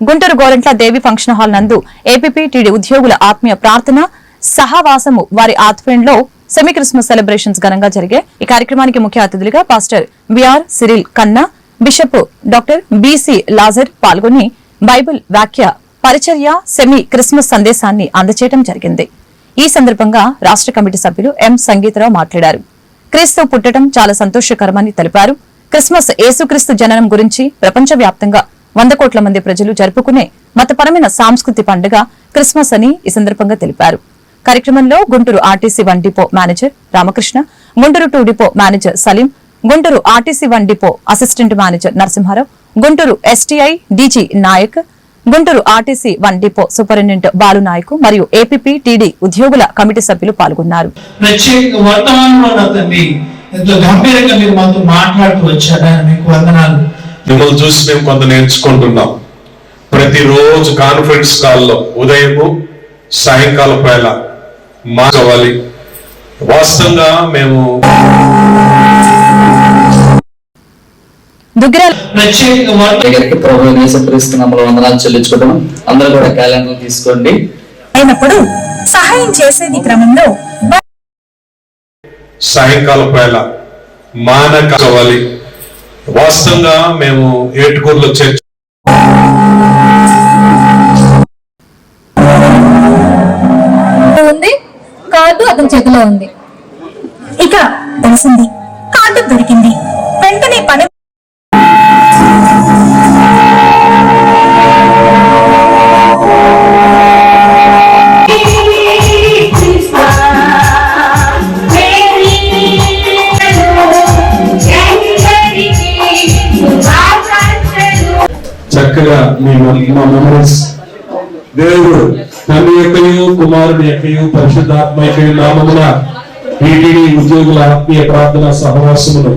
Guntur Gorantla Devi function hall నందు APPTD ఉద్యోగుల ఆత్మీయ ప్రార్థన సహవాసము వారి ఆధ్వర్యంలో సెమీ క్రిస్మస్ సెలబ్రేషన్స్ ఘనంగా జరిగే ఈ కార్యక్రమానికి ముఖ్య అతిథులుగా pastor BR Cyril Kanna bishop doctor BC Lazar పాల్గొని బైబిల్ వ్యాఖ్య పరిచర్య సెమీ క్రిస్మస్ సందేశాన్ని అందజేయడం జరిగింది. ఈ సందర్భంగా రాష్ట్ర కమిటీ సభ్యులు ఎం. సంగీతరావు మాట్లాడారు. క్రీస్తు పుట్టడం చాలా సంతోషకరమని తెలిపారు. క్రిస్మస్ యేసుక్రీస్తు జననం గురించి ప్రపంచవ్యాప్తంగా వంద కోట్ల మంది ప్రజలు జరుపుకునే మతపరమైన సాంస్కృతి పండుగ క్రిస్మస్ అని ఈ సందర్భంగా తెలిపారు. కార్యక్రమంలో Guntur RTC one depot manager Ramakrishna Guntur two depot manager Saleem Guntur RTC one depot assistant manager Narasimharao Guntur STI DG Nayak Guntur RTC one depot superintendent Balu Nayak మరియు ఏపీపీ టీడీ ఉద్యోగుల committee సభ్యులు పాల్గొన్నారు. ప్రత్యేక వర్తమానంలో ఎంతో గంభీరంగా మీరు మాతో మాట్లాడుతూ వచ్చారు. మీకు వందనాలు. మిమ్మల్ని చూసి మేము కొంత నేర్చుకుంటున్నాం. ప్రతిరోజు కాన్ఫరెన్స్ కాల్లో ఉదయము సాయంకాలం వేళ మాట్లాడాలి. వాస్తవంగా మేము దగ్గరికి ప్రభు వందనాలు అందరూ కూడా క్యాలెండర్ తీసుకోండి. అయినప్పుడు సహాయం చేసేది క్రమంలో సాయంకాలం వేళ మానక వాస్తవంగా మేము ఏటుకూరులో చర్చ ఉంది. కార్డు అతని చేతిలో ఉంది. ఇక తెలిసింది. కార్డు దొరికింది. వెంటనే పని మీ మా మెమరీస్. దేవుడు తండ్రి యొక్కయు కుమారుని యొక్కయు పరిశుద్ధాత్మ యొక్క నామమున టీటీడీ ఉద్యోగుల ఆత్మీయ ప్రార్థన సహవాసమును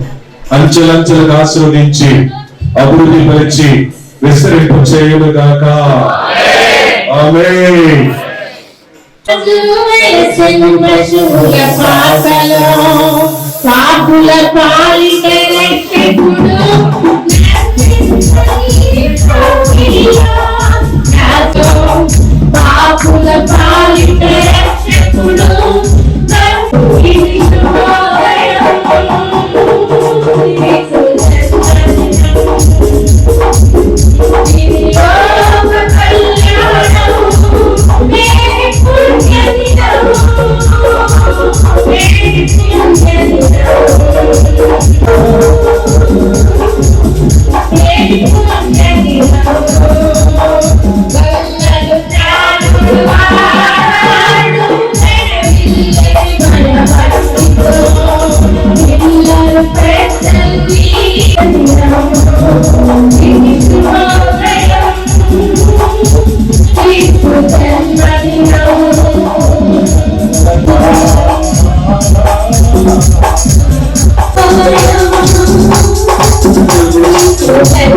అంచెలంచెలుగా ఆశీర్వదించి అభివృద్ధి పరిచి విస్తరింపు చేయను గాక ఆమేన్ పాపుల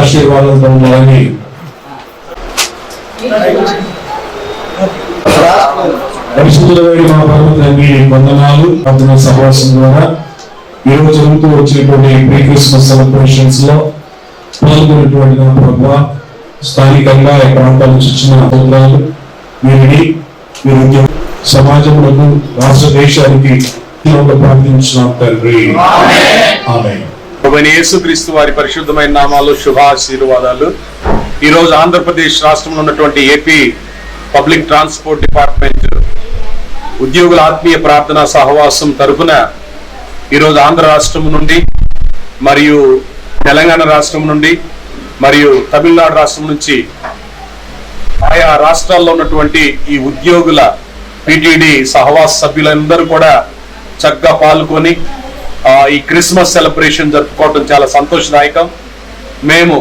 ఆశీర్వాదంతో ఉండాలని. మా వందనాలు. సహవాసం ద్వారా ఈ రోజు జరుగుతూ వచ్చినటువంటి ప్రీ క్రిస్మస్ సెలబ్రేషన్స్లో పాల్గొన్నటువంటి నా ప్రభావ స్థానికంగా ఈ ప్రాంతాల నుంచి వచ్చిన సోదరాలు వీరిని సమాజంలో రాష్ట్ర దేశానికి ప్రార్థించిన తండ్రి. ఆమె ప్రభువైన యేసుక్రీస్తు వారి పరిశుద్ధమైన నామాలు శుభాశీర్వాదాలు. ఈ రోజు ఆంధ్రప్రదేశ్ రాష్ట్రంలో ఉన్నటువంటి ఏపీ పబ్లిక్ ట్రాన్స్పోర్ట్ డిపార్ట్మెంట్ ఉద్యోగుల ఆత్మీయ ప్రార్థన సహవాసం తరపున ఈరోజు ఆంధ్ర రాష్ట్రం నుండి మరియు తెలంగాణ రాష్ట్రం నుండి మరియు తమిళనాడు రాష్ట్రం నుంచి ఆయా రాష్ట్రాల్లో ఉన్నటువంటి ఈ ఉద్యోగుల పిటిడి సహవాస సభ్యులందరూ కూడా చక్కగా పాల్గొని ఈ క్రిస్మస్ సెలబ్రేషన్ జరుపుకోవడం చాలా సంతోషదాయకం. మేము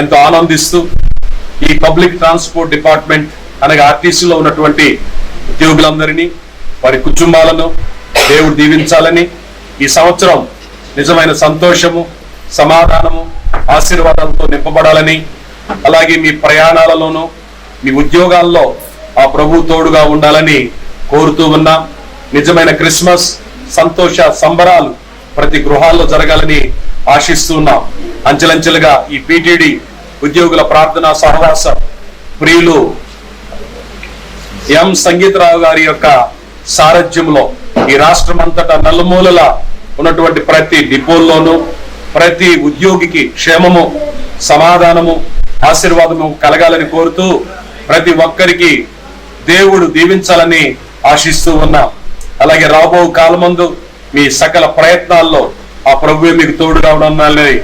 ఎంతో ఆనందిస్తూ ఈ పబ్లిక్ ట్రాన్స్పోర్ట్ డిపార్ట్మెంట్ అనగా ఆర్టీసీలో ఉన్నటువంటి ఉద్యోగులందరినీ వారి కుటుంబాలను దేవుడు దీవించాలని ఈ సంవత్సరం నిజమైన సంతోషము సమాధానము ఆశీర్వాదాలతో నింపబడాలని అలాగే మీ ప్రయాణాలలోనూ మీ ఉద్యోగాల్లో ఆ ప్రభు తోడుగా ఉండాలని కోరుతూ ఉన్నాం. నిజమైన క్రిస్మస్ సంతోష సంబరాలు ప్రతి గృహాల్లో జరగాలని ఆశిస్తూ ఉన్నాం. అంచెలంచెలుగా ఈ పిటిడి ఉద్యోగుల ప్రార్థన సహవాస ప్రియులు ఎం సంగీతరావు గారి యొక్క సారథ్యంలో ఈ రాష్ట్రం అంతటా నలుమూలల ఉన్నటువంటి ప్రతి డిపోల్లోనూ ప్రతి ఉద్యోగికి క్షేమము సమాధానము ఆశీర్వాదము కలగాలని కోరుతూ ప్రతి ఒక్కరికి దేవుడు దీవించాలని ఆశిస్తూ ఉన్నాం. అలాగే రాబో కాలమందు మీ సకల ప్రయత్నాల్లో ఆ ప్రభువే మీకు తోడుగా ఉండాలని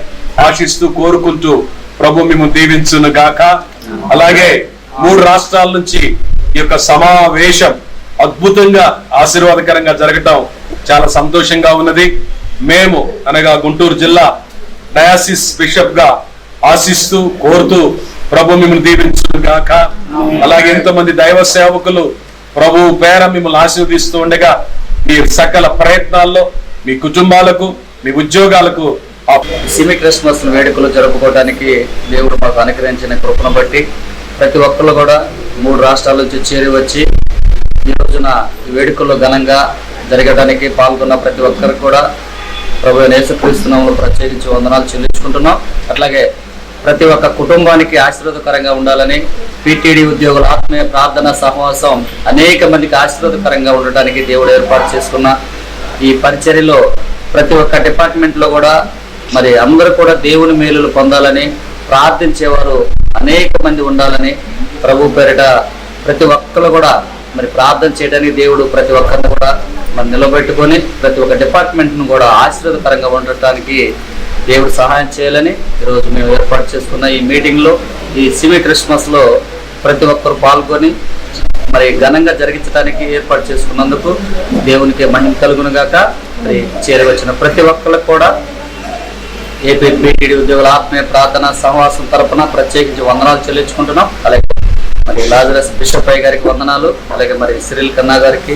ఆశిస్తూ కోరుకుంటూ ప్రభు మేము దీవించును గాక. అలాగే మూడు రాష్ట్రాల నుంచి ఈ యొక్క సమావేశం అద్భుతంగా ఆశీర్వాదకరంగా జరగటం చాలా సంతోషంగా ఉన్నది. మేము అనగా గుంటూరు జిల్లా డయాసిస్ బిషప్గా ఆశిస్తూ కోరుతూ ప్రభు మిమ్మల్ని దీవించును గాక. అలాగే ఎంతమంది దైవ సేవకులు ప్రభు పేర మిమ్మల్ని ఆశీర్వదిస్తూ ఉండగా మీ సకల ప్రయత్నాల్లో మీ కుటుంబాలకు మీ ఉద్యోగాలకు సిమి క్రిస్మస్ వేడుకలు జరుపుకోవడానికి దేవుడు మాకు అనుగ్రహించిన కృపను బట్టి ప్రతి ఒక్కరు కూడా మూడు రాష్ట్రాల నుంచి చేరి వచ్చి ఈ రోజున ఈ వేడుకల్లో ఘనంగా జరగడానికి పాల్గొన్న ప్రతి ఒక్కరికి కూడా ప్రభు నేసుక్రీస్తున్నాము ప్రత్యేకించి వందనాలు చెల్లించుకుంటున్నాం. అట్లాగే ప్రతి ఒక్క కుటుంబానికి ఆశీర్వాదకరంగా ఉండాలని పిటిడి ఉద్యోగుల ఆత్మీయ ప్రార్థన సహవాసం అనేక మందికి ఆశీర్వాదకరంగా ఉండటానికి దేవుడు ఏర్పాటు చేసుకున్న ఈ పరిచర్యలో ప్రతి ఒక్క డిపార్ట్మెంట్లో కూడా మరి అందరూ కూడా దేవుని మేలులు పొందాలని ప్రార్థించేవారు అనేక మంది ఉండాలని ప్రభు పేరిట ప్రతి ఒక్కరు కూడా మరి ప్రార్థన చేయడానికి దేవుడు ప్రతి ఒక్కరిని కూడా మరి నిలబెట్టుకొని ప్రతి ఒక్క డిపార్ట్మెంట్ను కూడా ఆశీర్వాదకరంగా ఉండటానికి దేవుడు సహాయం చేయాలని ఈరోజు మేము ఏర్పాటు చేసుకున్న ఈ మీటింగ్లో ఈ సివి క్రిస్మస్లో ప్రతి ఒక్కరు పాల్గొని మరి ఘనంగా జరిగించడానికి ఏర్పాటు చేసుకున్నందుకు దేవునికి మహిమ కలుగును గాక. మరి చేరవచ్చిన ప్రతి ఒక్కరికి కూడా ఏపీ బీటీడీ ఉద్యోగుల ఆత్మీయ ప్రార్థన సహవాసం తరపున ప్రత్యేకించి వందనాలు చెల్లించుకుంటున్నాం. అలాగే మరి లాజరస్ బిషప్ అయ్య గారికి వందనాలు అలాగే మరి సిరిల్ కన్నా గారికి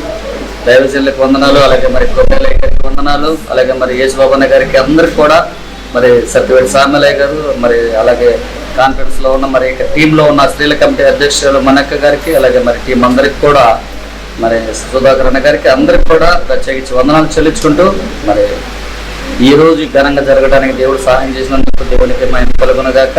దైవజనులకు వందనాలు అలాగే మరి కొమ్మలయ్య గారికి వందనాలు అలాగే మరి యేసుబాబన్న గారికి అందరికి కూడా మరి సత్యవేటి సామలయ్య గారు మరి అలాగే కాన్ఫరెన్స్లో ఉన్న మరి టీంలో ఉన్న స్త్రీల కమిటీ అధ్యక్షులు మనక్క గారికి అలాగే మరి టీం అందరికి కూడా మరి సుధాకర్ అన్న గారికి అందరికి కూడా ప్రత్యేకించి వందనాలు చెల్లించుకుంటూ మరి ఈ రోజు ఘనంగా జరగడానికి దేవుడు సహాయం చేసినందుకు దేవునికి మేము పలుగునగాక